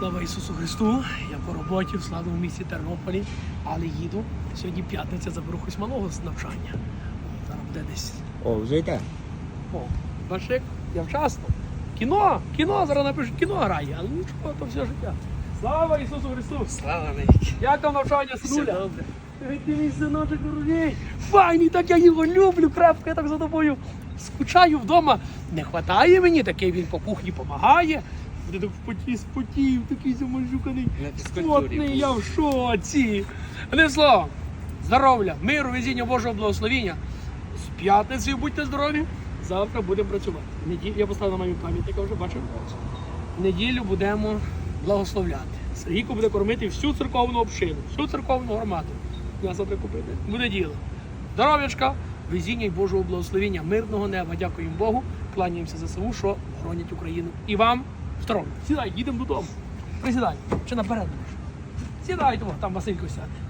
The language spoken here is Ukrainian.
Слава Ісусу Христу! Я по роботі в славному місті Тернополі, але їду. Сьогодні п'ятниця заберу хоч малого з навчання. Зараз буде десь. О, вже йде. О, бачиш, я вчасно. Кіно, кіно, зараз напишуть, кіно грає, але нічого, то все життя. Слава Ісусу Христу! Слава навіки. Як там навчання, синуля? Все добре. Ти мій синочок дорогий, файний, так я його люблю, крепко, я так за тобою скучаю вдома. Не хватає мені, такий він по кухні допомагає. Ти так в поті спотів, такий замальчуканий, На спотний, я в шоці. Одним словом, здоров'я, миру, везіння Божого благословіння. З п'ятницею будьте здорові, завтра будемо працювати. Неділю, я поставив на мамі пам'ятника вже бачив. Неділю будемо благословляти. Сергійко буде кормити всю церковну общину, всю церковну громаду. М'ясо треба купити. Буде діло. Здоров'ячка, везіння і Божого благословення, мирного неба. Дякуємо Богу. Кланяємося за ЗСУ, що боронять Україну. І вам. Сідай, їдемо додому. Присідай. Чи наперед? Сідай, там Василько сяде.